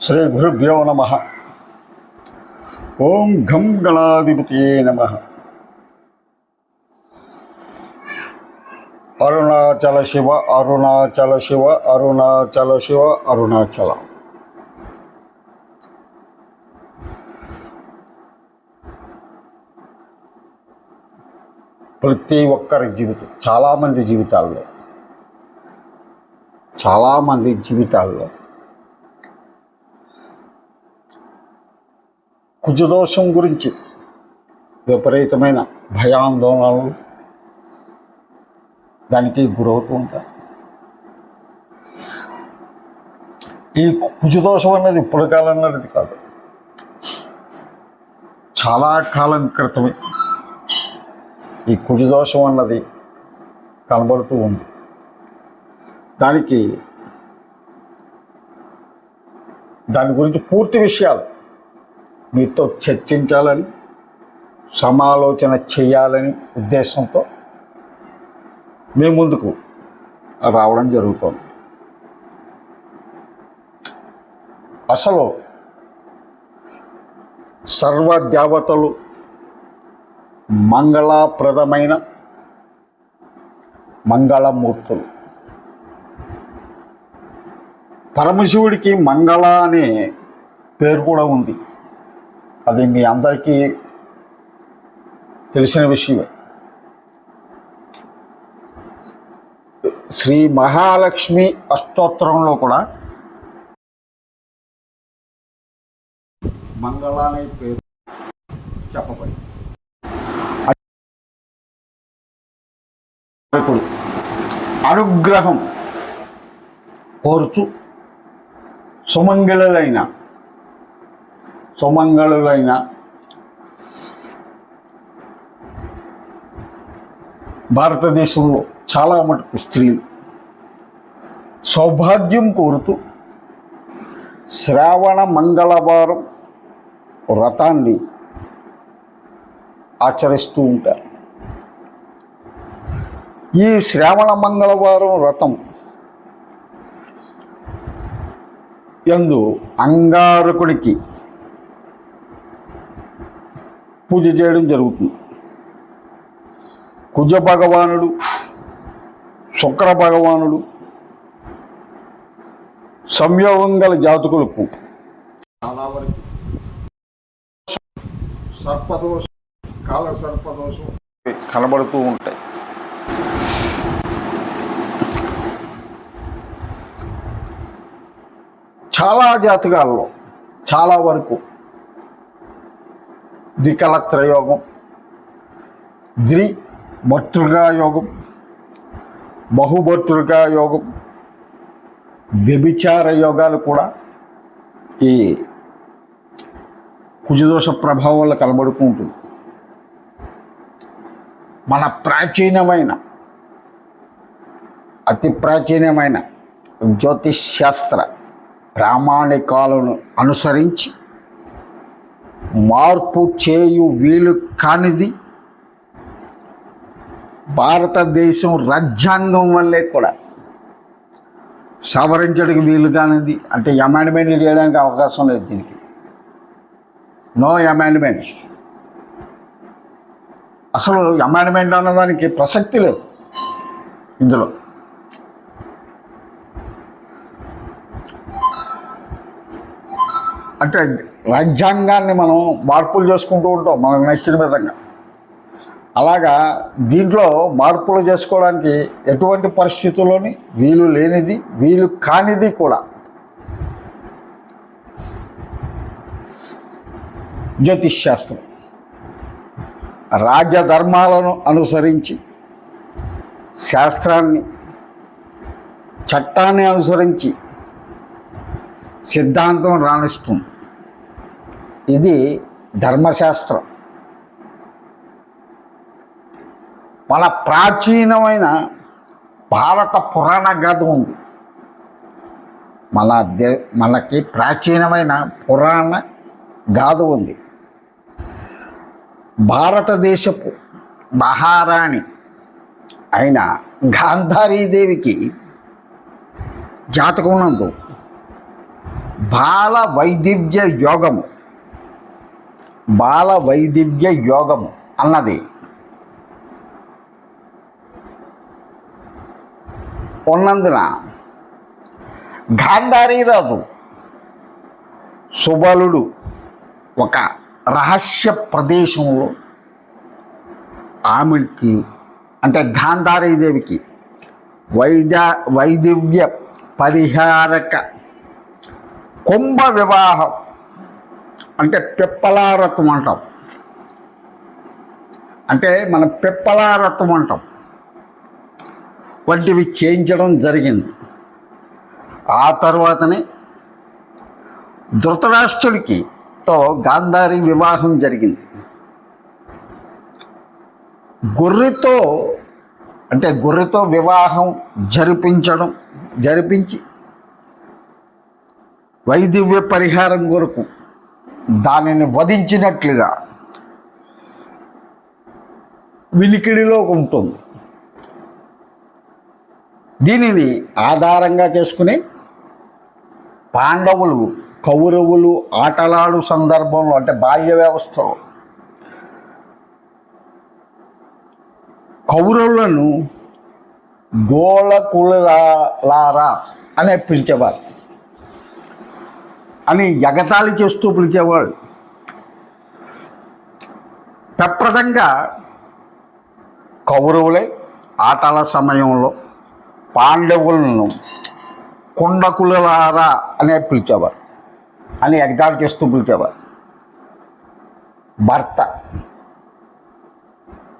శ్రీ గురుభ్యో నమ. ఓం ఘం గణాధిపతి నమ. అరుణాచల శివ అరుణాచల శివ అరుణాచల శివ అరుణాచల. ప్రతి ఒక్కరి జీవితం చాలామంది జీవితాల్లో చాలామంది జీవితాల్లో కుజదోషం గురించి విపరీతమైన భయాందోళనలు దానికి గురవుతూ ఉంటారు. ఈ కుజదోషం అన్నది ఇప్పుడు కాలం అన్నది కాదు. చాలా కాలం క్రితమే ఈ కుజదోషం అన్నది కనబడుతూ ఉంది. దానికి దాని గురించి పూర్తి విషయాలు మీతో చర్చించాలని సమాలోచన చేయాలని ఉద్దేశంతో మీ ముందుకు రావడం జరుగుతోంది. అసలు సర్వ దేవతలు మంగళప్రదమైన మంగళమూర్తులు. పరమశివుడికి మంగళ అనే పేరు కూడా ఉంది. అది మీ అందరికీ తెలిసిన విషయమే. శ్రీ మహాలక్ష్మి అష్టోత్తరంలో కూడా మంగళ అనే పేరు చెప్పబడింది. అనుగ్రహం కోరుతూ సుమంగళలైన సుమంగళులైన భారతదేశంలో చాలా మటుకు స్త్రీలు సౌభాగ్యం కోరుతూ శ్రావణ మంగళవారం వ్రతాన్ని ఆచరిస్తూ ఉంటారు. ఈ శ్రావణ మంగళవారం వ్రతం యందు అంగారకుడికి పూజ చేయడం జరుగుతుంది. కుజ భగవానుడు శుక్ర భగవానుడు సంయోగం గల జాతకులకు చాలా వరకు సర్పదోషం కాల సర్పదోషం కనబడుతూ ఉంటాయి. చాలా జాతకాల్లో చాలా వరకు ద్వికలత్రయోగం ద్వి భర్తృగా యోగం బహుభర్తృగా యోగం వ్యభిచార యోగాలు కూడా ఈ కుజదోష ప్రభావం వల్ల కనబడుతూ ఉంటుంది. మన ప్రాచీనమైన అతి ప్రాచీనమైన జ్యోతిష్ శాస్త్ర ప్రామాణికాలను అనుసరించి మార్పు చేయు వీలు కానిది భారతదేశం రాజ్యాంగం వల్లే కూడా. సవరించడానికి వీలు కానిది అంటే అమెండ్మెంట్లు చేయడానికి అవకాశం లేదు దీనికి. నో అమెండ్మెంట్స్ అసలు అమెండ్మెంట్ అన్నదానికి ప్రసక్తి లేదు. ఇందులో. అంటే రాజ్యాంగాన్ని మనం మార్పులు చేసుకుంటూ ఉంటాం మనకు నచ్చిన విధంగా. అలాగా దీంట్లో మార్పులు చేసుకోవడానికి ఎటువంటి పరిస్థితుల్లోని వీలు లేనిది వీలు కానిది కూడా. జ్యోతిష్ శాస్త్రం రాజధర్మాలను అనుసరించి శాస్త్రాన్ని చట్టాన్ని అనుసరించి సిద్ధాంతం రాణిస్తుంది. ఇది ధర్మశాస్త్రం. మన ప్రాచీనమైన భారత పురాణ గాథ ఉంది. మన దే మనకి ప్రాచీనమైన పురాణ గాథ ఉంది. భారతదేశపు మహారాణి అయిన గాంధారీదేవికి జాతకం నందు బాల వైదివ్య యోగము. బాల వైదివ్య యోగము అన్నది. ఉన్నందున గాంధారీరాజు సుబలుడు ఒక రహస్య ప్రదేశంలో ఆమెకి అంటే గాంధారీదేవికి వైద్య వైదివ్య పరిహారక కుంభ వివాహం అంటే పిప్పలారథం అంటాం. అంటే మన పిప్పలారథం అంటాం. వంటివి చేయించడం జరిగింది. ఆ తర్వాతనే ధృతరాష్ట్రుడికి తో గాంధారి వివాహం జరిగింది. గొర్రెతో అంటే గొర్రెతో వివాహం జరిపించడం జరిపించి వైదివ్య పరిహారం కొరకు దానిని వధించినట్లుగా వినికిడిలో ఉంటుంది. దీనిని ఆధారంగా చేసుకుని పాండవులు కౌరవులు ఆటలాడు సందర్భంలో అంటే బాల్య వ్యవస్థలో కౌరవులను గోళకులారా అనే పిలిచేవారు. అని ఎగతాళి చేస్తూ పిలిచేవాళ్ళు. ప్రప్రదంగా కౌరవులే ఆటల సమయంలో పాండవులను కుండకులారా అనే పిలిచేవారు. అని ఎగతాళి చేస్తూ పిలిచేవారు. భర్త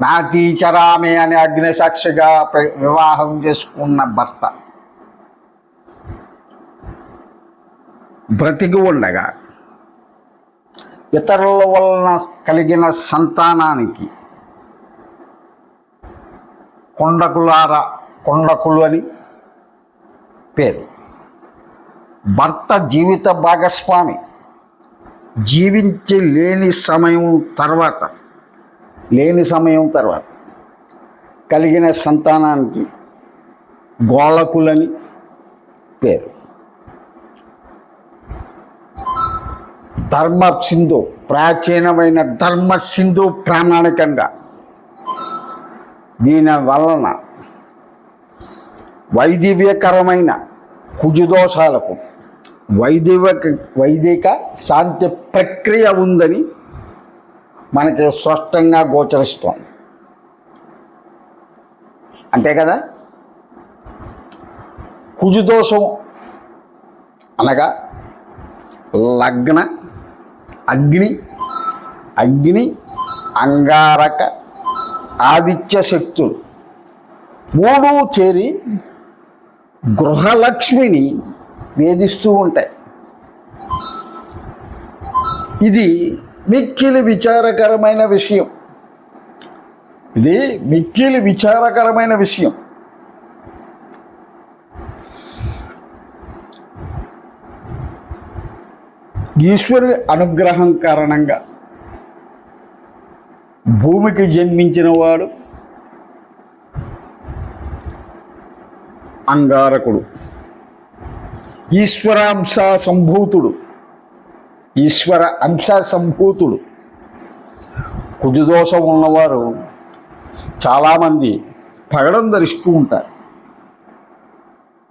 నా తీచరామే అనే అగ్నిసాక్షిగా వివాహం చేసుకున్న భర్త. బ్రతికి ఉండగా ఇతరుల వలన కలిగిన సంతానానికి కొండకులార కొండకులు అని పేరు. భర్త జీవిత భాగస్వామి జీవించి లేని సమయం తర్వాత లేని సమయం తర్వాత కలిగిన సంతానానికి గోళకులని పేరు. ధర్మ సింధు ప్రాచీనమైన ధర్మ సింధు ప్రామాణికంగా. దీని వలన వైదివ్యకరమైన కుజుదోషాలకు వైదిక వైదిక శాంతి ప్రక్రియ ఉందని మనకి స్పష్టంగా గోచరిస్తోంది. అంతే కదా? కుజుదోషం అనగా లగ్న అగ్ని అగ్ని అంగారక ఆదిత్య శక్తులు. మూడు చేరి గృహలక్ష్మిని వేధిస్తూ ఉంటాయి. ఇది మిక్కిలి విచారకరమైన విషయం. ఇది మిక్కిలి విచారకరమైన విషయం. ఈశ్వరుని అనుగ్రహం కారణంగా భూమికి జన్మించిన వాడు అంగారకుడు. ఈశ్వరాంశ సంభూతుడు. ఈశ్వర అంశ సంభూతుడు. కుజదోషం ఉన్నవారు చాలామంది పగడం ధరిస్తూ ఉంటారు.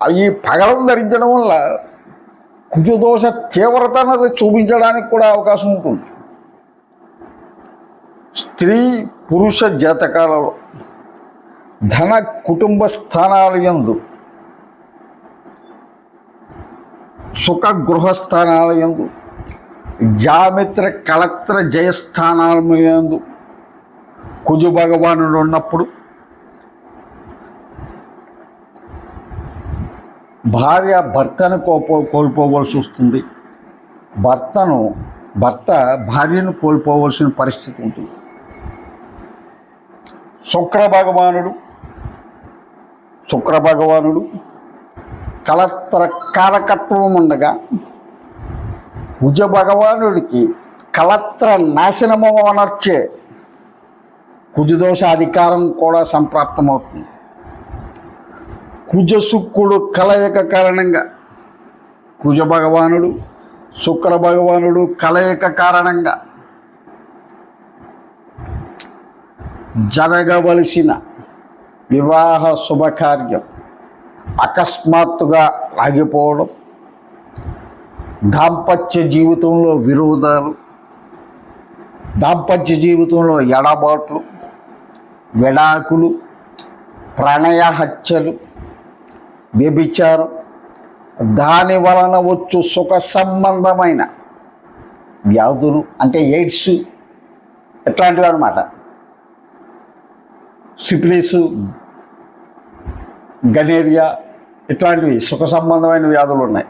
ఈ పగడం ధరించడం వల్ల కుజదోష తీవ్రత అన్నది చూపించడానికి కూడా అవకాశం ఉంటుంది. స్త్రీ పురుష జాతకాలలో ధన కుటుంబ స్థానాలు ఎందు సుఖ గృహస్థానాల ఎందు జామిత్ర కళత్ర జయస్థానాల ఎందు కుజు భగవానుడు ఉన్నప్పుడు భార్య భర్తను కోపో కోల్పోవలసి వస్తుంది. భర్తను భర్త భార్యను కోల్పోవలసిన పరిస్థితి ఉంటుంది. శుక్ర భగవానుడు శుక్ర భగవానుడు కలత్ర కారకత్వం ఉండగా భుజ భగవానుడికి కలత్ర నాశనము అనర్చే కుజదోష అధికారం కూడా సంప్రాప్తమవుతుంది. కుజశుక్కుడు కలయిక కారణంగా కుజ భగవానుడు శుక్ర భగవానుడు కలయిక కారణంగా జరగవలసిన వివాహ శుభకార్యం అకస్మాత్తుగా ఆగిపోవడం దాంపత్య జీవితంలో విరోధాలు దాంపత్య జీవితంలో ఎడబాట్లు విడాకులు ప్రణయ హత్యలు వ్యభిచారం. దాని వలన వచ్చు సుఖ సంబంధమైన వ్యాధులు అంటే ఎయిడ్స్. ఇట్లాంటివి అనమాట సిఫిలిస్ గనేరియా ఇట్లాంటివి సుఖ సంబంధమైన వ్యాధులు ఉన్నాయి.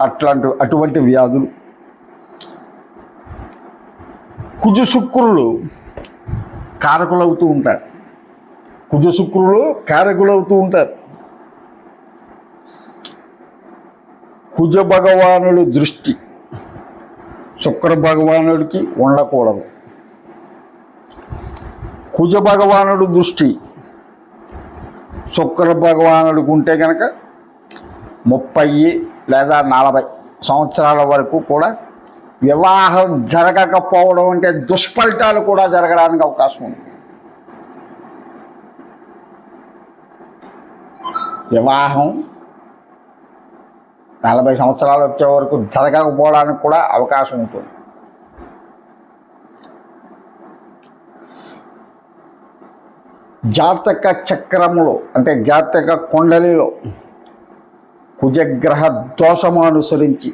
అట్లాంటి అటువంటి వ్యాధులు. కుజు శుక్రులు కారకులవుతూ ఉంటారు. కుజ శుక్రులు కారకులవుతూ ఉంటారు. కుజ భగవానుడు దృష్టి. శుక్ర భగవానుడికి ఉండకూడదు. కుజ భగవానుడు దృష్టి. శుక్ర భగవానుడికి ఉంటే కనుక ముప్పై లేదా నలభై సంవత్సరాల వరకు కూడా వివాహం జరగకపోవడం అంటే దుష్ఫలితాలు కూడా జరగడానికి అవకాశం ఉంది. వివాహం నలభై సంవత్సరాలు వచ్చే వరకు జరగకపోవడానికి కూడా అవకాశం ఉంటుంది. జాతక చక్రములో అంటే జాతక కొండలిలో కుజగ్రహ దోషము అనుసరించి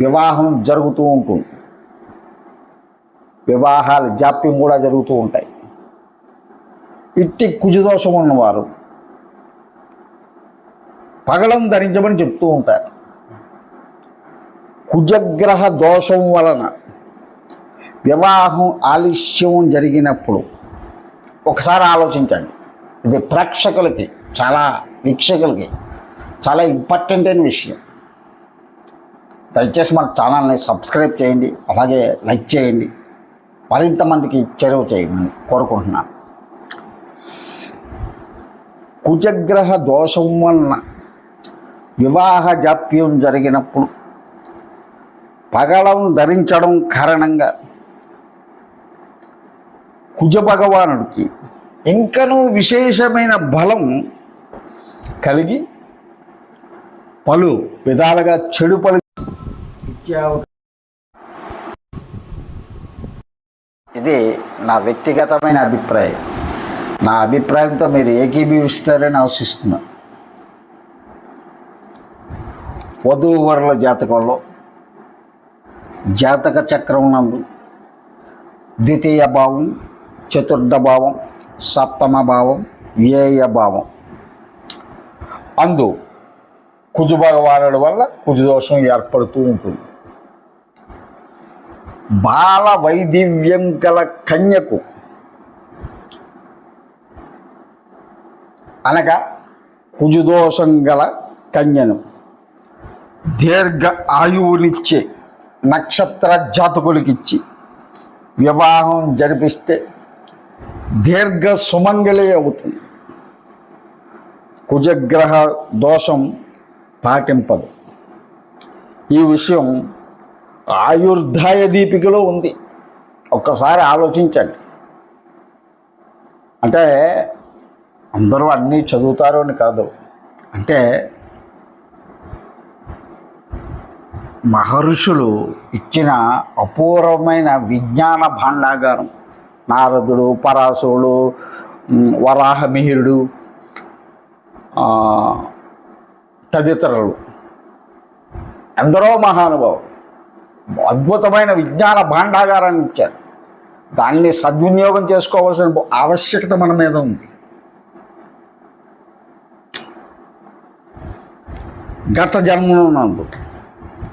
వివాహం జరుగుతూ ఉంటుంది. వివాహాలు జాప్యం కూడా జరుగుతూ ఉంటాయి. ఇట్టి కుజదోషం ఉన్నవారు పగలం ధరించమని చెప్తూ ఉంటారు. కుజగ్రహ దోషం వలన వివాహం ఆలస్యం జరిగినప్పుడు ఒకసారి ఆలోచించండి. ఇది ప్రేక్షకులకి చాలా వీక్షకులకి చాలా ఇంపార్టెంట్ అయిన విషయం. దయచేసి మన ఛానల్ని సబ్స్క్రైబ్ చేయండి అలాగే లైక్ చేయండి. మరింత మందికి చేరువ చేయమని కోరుకుంటున్నాను. కుజగ్రహ దోషం వలన వివాహ జాప్యం జరిగినప్పుడు పగళం ధరించడం కారణంగా కుజ భగవానుడికి ఇంకనూ విశేషమైన బలం కలిగి పలు విధాలుగా చెడు పలు ఇది నా వ్యక్తిగతమైన అభిప్రాయం. నా అభిప్రాయంతో మీరు ఏకీభవిస్తారని ఆశిస్తున్నాను. వధూవరుల జాతకంలో జాతక చక్రం నందు ద్వితీయ భావం చతుర్థ భావం సప్తమ భావం వ్యయ భావం. అందు కుజు భగవానుడి వల్ల కుజుదోషం ఏర్పడుతూ ఉంటుంది. బాల వైదివ్యం గల కన్యకు అనగా కుజుదోషం గల కన్యను దీర్ఘ ఆయువునిచ్చే నక్షత్ర జాతకులకిచ్చి వివాహం జరిపిస్తే దీర్ఘ సుమంగళి అవుతుంది. కుజగ్రహ దోషం పాటింపదు. ఈ విషయం ఆయుర్ధాయ దీపికలో ఉంది. ఒక్కసారి ఆలోచించండి. అంటే అందరూ అన్నీ చదువుతారు అని కాదు. అంటే మహర్షులు ఇచ్చిన అపూర్వమైన విజ్ఞాన భాండాగారం. నారదుడు పరాశుడు వరాహమిహిరుడు తదితరులు. ఎందరో మహానుభావులు. అద్భుతమైన విజ్ఞాన భాండాగారాన్ని ఇచ్చారు. దాన్ని సద్వినియోగం చేసుకోవాల్సిన ఆవశ్యకత మన మీద ఉంది. గత జన్మనందు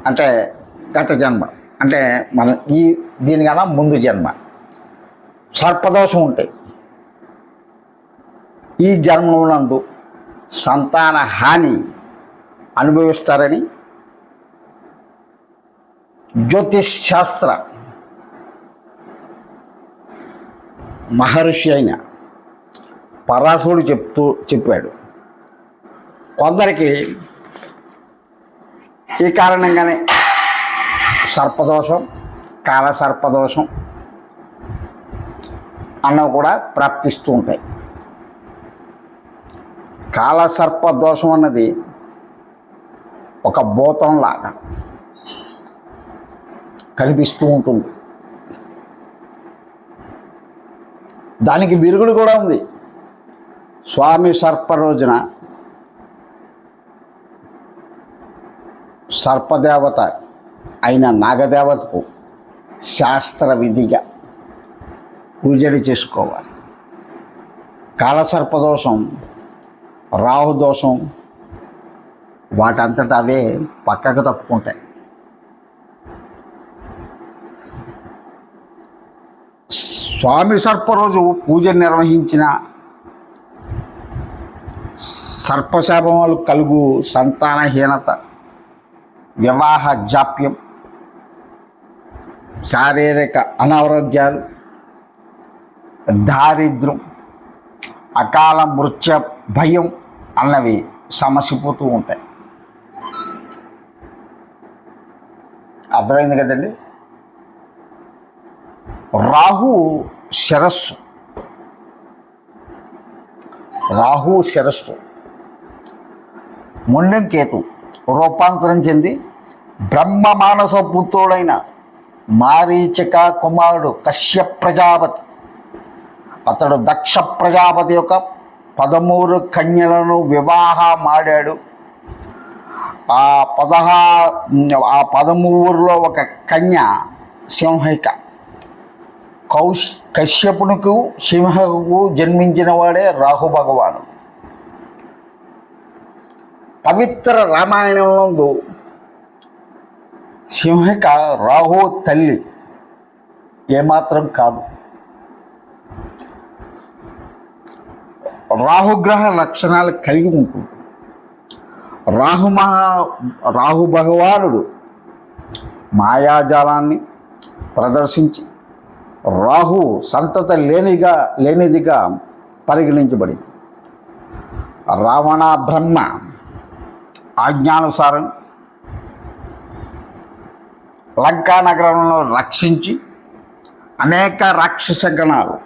అంటే గత జన్మ. అంటే మన ఈ దీనికన్నా ముందు జన్మ. సర్పదోషం ఉంటాయి. ఈ జన్మనందు సంతాన హాని అనుభవిస్తారని జ్యోతిష్ శాస్త్ర మహర్షి అయిన పరాశుడు చెప్తూ చెప్పాడు. కొందరికి ఈ కారణంగానే సర్పదోషం కాల సర్పదోషం అన్నవి కూడా ప్రాప్తిస్తూ ఉంటాయి. కాల సర్పదోషం అన్నది ఒక భూతంలాగా కనిపిస్తూ ఉంటుంది. దానికి విరుగుడు కూడా ఉంది. స్వామి సర్ప రోజున సర్పదేవత అయిన నాగదేవతకు శాస్త్ర విధిగా పూజలు చేసుకోవాలి. కాలసర్పదోషం రాహుదోషం వాటంతట అవే పక్కకు తప్పుకుంటాయి. స్వామి సర్ప రోజు పూజ నిర్వహించిన సర్పశాపములు కలుగు సంతానహీనత వివాహ జాప్యం శారీరక అనారోగ్యాలు దారిద్ర్యం అకాల మృత్య భయం అన్నవి సమసిపోతూ ఉంటాయి. అర్థమైంది కదండి? రాహు శిరస్సు. రాహు శిరస్సు. ముండం కేతు. రూపాంతరం చెంది బ్రహ్మ మానస పుత్రుడైన మారీచక కుమారుడు కశ్యప్ ప్రజాపతి. అతడు దక్ష ప్రజాపతి యొక్క పదమూడు కన్యలను వివాహమాడాడు ఆ పదహా ఆ పదమూరులో ఒక కన్య సింహిక. కౌశ్ కశ్యపునికి సింహకు జన్మించిన వాడే రాహు భగవానుడు. పవిత్ర రామాయణంలో సింహిక రాహు తల్లి ఏమాత్రం కాదు. రాహుగ్రహ లక్షణాలు కలిగి ఉంటుంది. రాహు మహా రాహు భగవానుడు మాయాజాలాన్ని ప్రదర్శించి రాహు సంతత లేనిగా లేనిదిగా పరిగణించబడింది. రావణ బ్రహ్మ ఆజ్ఞానుసారం లంకా నగరంలో రక్షించి అనేక రాక్షస గణాలు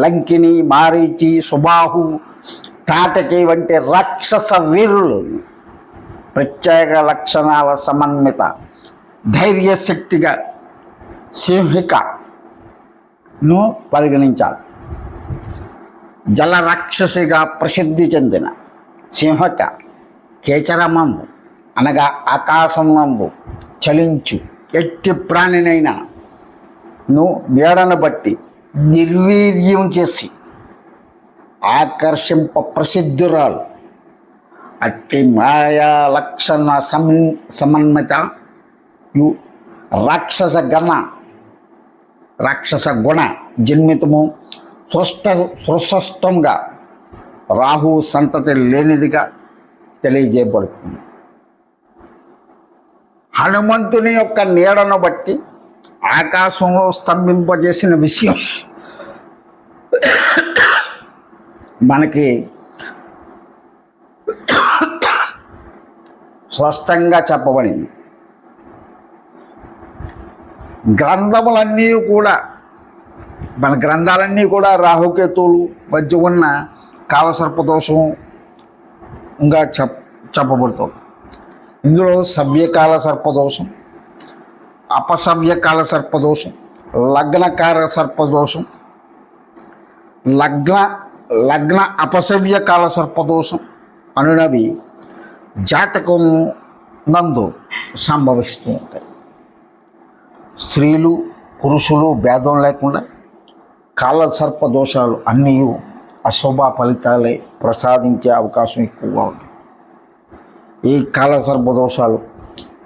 లంకిని మారీచి సుబాహు తాటకి వంటి రాక్షస వీరులు ప్రత్యేక లక్షణాల సమన్విత ధైర్యశక్తిగా సింహికను పరిగణించాలి. జల రాక్షసిగా ప్రసిద్ధి చెందిన సింహక కేచరమందు అనగా ఆకాశమునందు చలించు. ఎట్టి ప్రాణినైనా ను నీడను బట్టి నిర్వీర్యం చేసి ఆకర్షింప ప్రసిద్ధురాలు. అట్టి మాయా లక్షణ సమ సమన్విత యు రాక్షస గణ రాక్షస గుణ జన్మితము సృష్ట సుస్పష్టంగా రాహు సంతతి లేనిదిగా తెలియజేయబడుతుంది. హనుమంతుని యొక్క నీడను బట్టి ఆకాశంలో స్తంభింపజేసిన విషయం మనకి స్పష్టంగా చెప్పబడింది. గ్రంథములన్నీ కూడా మన గ్రంథాలన్నీ కూడా రాహుకేతువులు మధ్య ఉన్న ఇంకా చెప్ చెప్పబడుతుంది. ఇందులో సవ్యకాల సర్పదోషం అపసవ్యకాల సర్పదోషం లగ్నకార సర్పదోషం లగ్న లగ్న అపసవ్యకాల సర్పదోషం అనునవి జాతకం నందు సంభవిస్తూ ఉంటాయి. స్త్రీలు పురుషులు భేదం లేకుండా కాల సర్పదోషాలు అన్నీ అశుభ ఫలితాలే ప్రసాదించే అవకాశం ఎక్కువగా ఉంది. ఈ కాల సర్పదోషాలు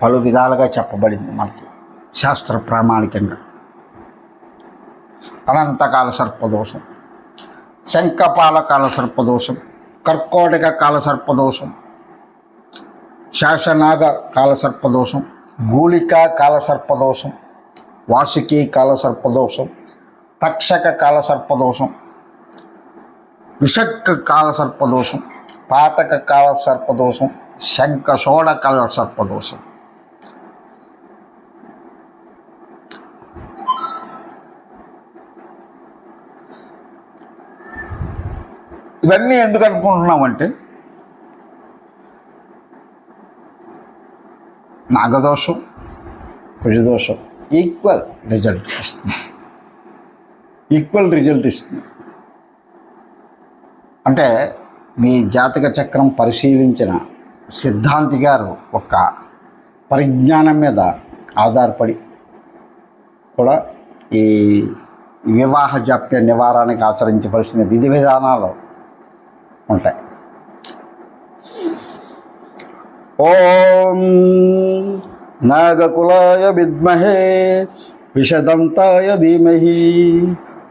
పలు విధాలుగా చెప్పబడింది మనకి శాస్త్ర ప్రామాణికంగా. అనంతకాల సర్పదోషం శంఖపాల కాల సర్పదోషం కర్కోటక కాల సర్పదోషం శాసనాగ కాల సర్పదోషం గూళికా కాల సర్పదోషం వాసుకి కాల సర్పదోషం తక్షక కాల సర్పదోషం విషక్క కాల సర్పదోషం పాతక కాల సర్పదోషం శంఖ షోడ కాల సర్పదోషం ఇవన్నీ ఎందుకు అనుకుంటున్నామంటే నాగదోషం కుజదోషం ఈక్వల్ రిజల్ట్ ఇస్తుంది. ఈక్వల్ రిజల్ట్ ఇస్తుంది. అంటే మీ జాతక చక్రం పరిశీలించిన సిద్ధాంతి గారు ఒక పరిజ్ఞానం మీద ఆధారపడి కూడా ఈ వివాహ జాప్య నివారణకి ఆచరించవలసిన విధి విధానాలు ఉంటాయి. ఓం నాగకులాయ విద్మహే విషదంతాయ ధీమహి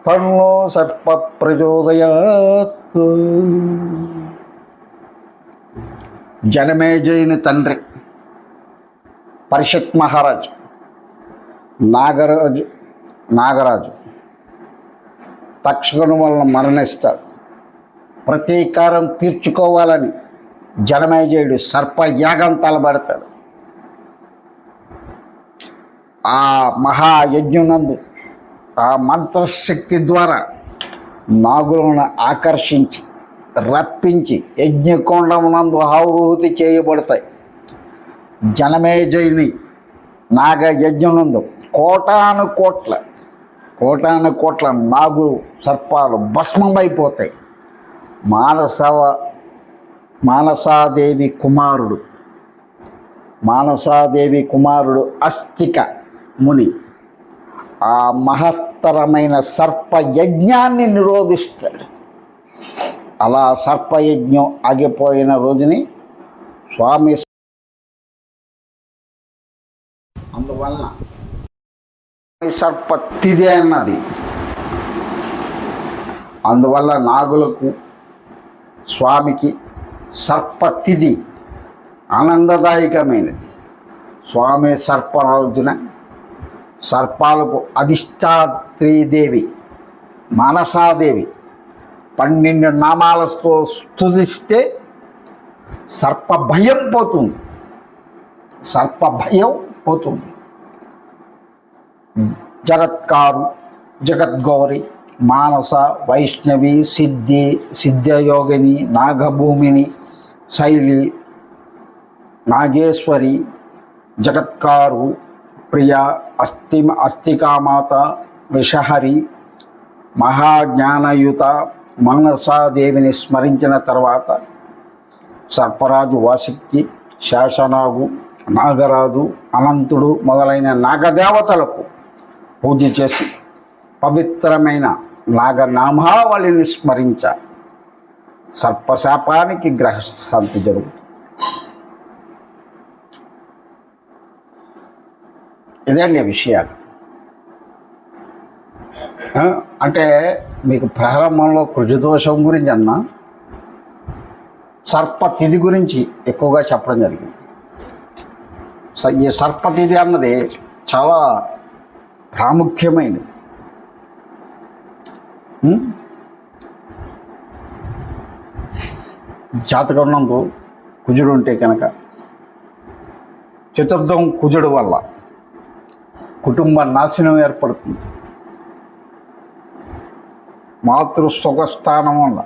తన్నో సర్ప ప్రచోదయాత్ జనమేజయుని తండ్రి పరిషత్ మహారాజు నాగరాజు నాగరాజు తక్షకుని వలన మరణిస్తాడు ప్రతీకారం తీర్చుకోవాలని జనమేజయుడు సర్పయాగం తలబడతాడు ఆ మహాయజ్ఞునందు ఆ మంత్రశక్తి ద్వారా నాగులను ఆకర్షించి రప్పించి యజ్ఞకుండమునందు ఆహుతి చేయబడతాయి. జనమేజయుని నాగ యజ్ఞమునందు కోటాను కోట్ల కోటాను కోట్ల నాగు సర్పాలు భస్మమైపోతాయి. మానసవ మానసాదేవి కుమారుడు మానసాదేవి కుమారుడు అస్తిక ముని. ఆ మహత్తరమైన సర్పయజ్ఞాన్ని నిరోధిస్తాడు. అలా సర్పయజ్ఞం ఆగిపోయిన రోజుని స్వామి అందువలన సర్ప తిథి అన్నది. అందువల్ల నాగులకు స్వామికి సర్పతిథి ఆనందదాయకమైనది. స్వామి సర్పరాజున సర్పాలకు అధిష్టాత్రీదేవి మానసాదేవి. పన్నెండు నామాలతో స్థుతిస్తే సర్ప భయం పోతుంది. సర్ప భయం పోతుంది. జగత్కారు జగద్గౌరి మానస వైష్ణవి సిద్ధి సిద్ధయోగిని నాగభూమిని శైలి నాగేశ్వరి జగత్కారు ప్రియ అస్థి అస్థికామాత విషహరి మహాజ్ఞానయుత మనసాదేవిని స్మరించిన తర్వాత సర్పరాజు వాసిక్కి శాసనాగు నాగరాజు అనంతుడు మొదలైన నాగదేవతలకు పూజ చేసి పవిత్రమైన నాగనామావళిని స్మరించ సర్పశాపానికి గ్రహశాంతి జరుగుతుంది. ఇదండి విషయాలు. ఆ, అంటే మీకు ప్రారంభంలో కృజదోషం గురించి అన్నా సర్పతిథి గురించి ఎక్కువగా చెప్పడం జరిగింది. స- ఈ సర్పతిథి అన్నది చాలా ప్రాముఖ్యమైనది. ఉం? జాతకం నందు కుజుడు ఉంటే కనుక చతుర్థం కుజుడు వల్ల కుటుంబ నాశనం ఏర్పడుతుంది. మాతృ సుఖస్థానం వల్ల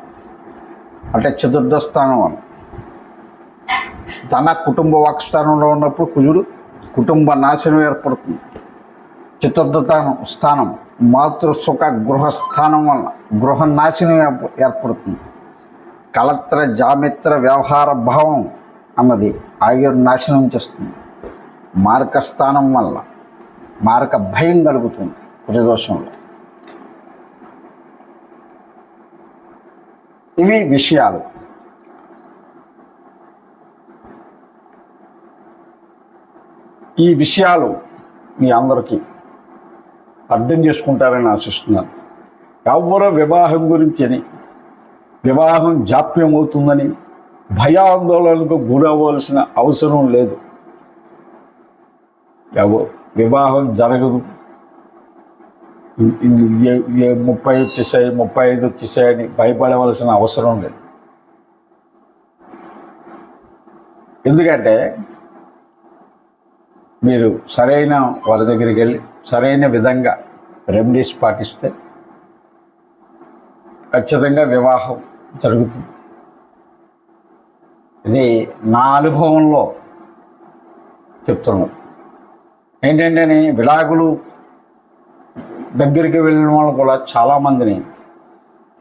అంటే చతుర్థ స్థానం వల్ల. తన కుటుంబ వాక్స్థానంలో ఉన్నప్పుడు కుజుడు కుటుంబ నాశనం ఏర్పడుతుంది. చతుర్థ స్థానం స్థానం మాతృ సుఖ గృహస్థానం వల్ల గృహ నాశనం ఏర్ప- ఏర్పడుతుంది. కలత్ర జామిత్ర వ్యవహార భావం అన్నది ఆయుర్ నాశనం చేస్తుంది. మార్క స్థానం వల్ల మారక భయం కలుగుతుంది కుజదోషంలో ఇవి విషయాలు. ఈ విషయాలు మీ అందరికీ అర్థం చేసుకుంటారని ఆశిస్తున్నాను. ఎవరో వివాహం గురించి అని వివాహం జాప్యం అవుతుందని భయాందోళనకు గురవ్వాల్సిన అవసరం లేదు. ఎవరు? వివాహం జరగదు. ముప్పై వచ్చేసాయి ముప్పై ఐదు వచ్చేసాయని భయపడవలసిన అవసరం లేదు. ఎందుకంటే మీరు సరైన వారి దగ్గరికి వెళ్ళి సరైన విధంగా రెమెడీస్ పాటిస్తే ఖచ్చితంగా వివాహం జరుగుతుంది. ఇది నా అనుభవంలో చెప్తున్నాను. ఏంటంటే విడాకులు దగ్గరికి వెళ్ళిన వాళ్ళు కూడా చాలామందిని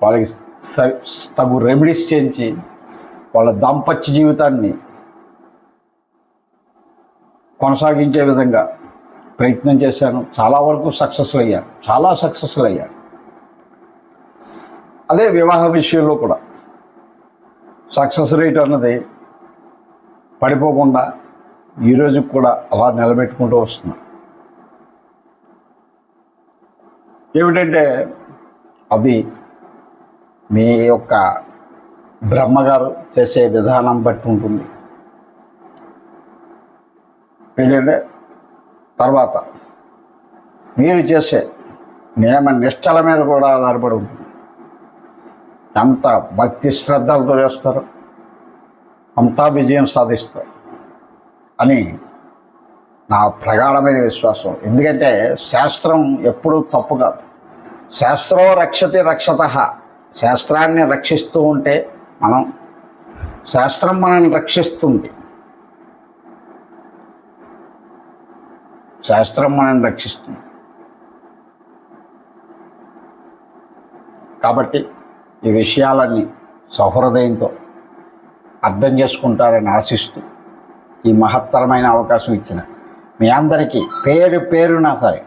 వాళ్ళకి స- తగు రెమెడీస్ చేయించి వాళ్ళ దాంపత్య జీవితాన్ని కొనసాగించే విధంగా ప్రయత్నం చేశాను. చాలా వరకు సక్సెస్ఫుల్ అయ్యాను చాలా సక్సెస్ఫుల్ అయ్యాను అదే వివాహ విషయంలో కూడా సక్సెస్ రేట్ అన్నది పడిపోకుండా ఈ కూడా అలా నిలబెట్టుకుంటూ వస్తున్నా ఏమిటంటే అది మీ యొక్క బ్రహ్మగారు చేసే విధానం బట్టి ఉంటుంది. ఏంటంటే తర్వాత మీరు చేసే నియమ నిష్టల మీద కూడా ఆధారపడి ఉంటుంది. ఎంత భక్తి శ్రద్ధలతో చేస్తారు అంతా విజయం సాధిస్తారు. అని నా ప్రగాఢమైన విశ్వాసం. ఎందుకంటే శాస్త్రం ఎప్పుడూ తప్పు కాదు. శాస్త్రం రక్షతి రక్షత. శాస్త్రాన్ని రక్షిస్తూ ఉంటే మనం శాస్త్రం మనల్ని రక్షిస్తుంది. శాస్త్రం మనల్ని రక్షిస్తుంది. కాబట్టి ఈ విషయాలన్నీ సహృదయంతో అర్థం చేసుకుంటారని ఆశిస్తూ ఈ మహత్తరమైన అవకాశం ఇచ్చిన. మీ అందరికీ పేరు పేరున సరే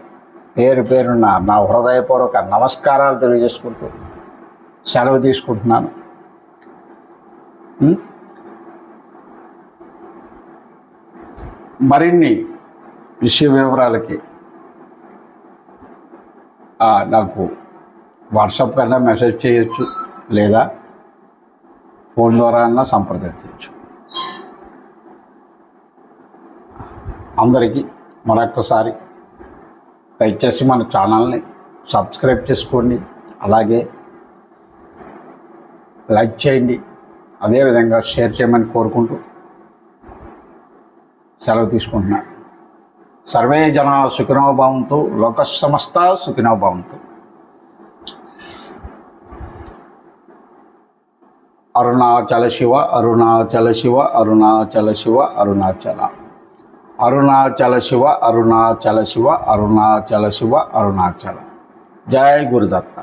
పేరు పేరున నా హృదయపూర్వక నమస్కారాలు తెలియజేసుకుంటూ సెలవు తీసుకుంటున్నాను. మరిన్ని విషయ వివరాలకి నాకు వాట్సాప్ కన్నా మెసేజ్ చేయొచ్చు లేదా ఫోన్ ద్వారా అన్నా సంప్రదించవచ్చు. అందరికీ మరొక్కసారి దయచేసి మన ఛానల్ని సబ్స్క్రైబ్ చేసుకోండి. అలాగే లైక్ చేయండి. అదేవిధంగా షేర్ చేయమని కోరుకుంటూ సెలవు తీసుకుంటున్నా. సర్వే జన సుఖినోభావంతో లోక సమస్త సుఖినోభావంతో. అరుణాచల శివ అరుణాచల శివ అరుణాచల శివ అరుణాచల. అరుణాచల శివ అరుణాచల శివ అరుణాచల. శివ అరుణాచల జయ గురుదత్త.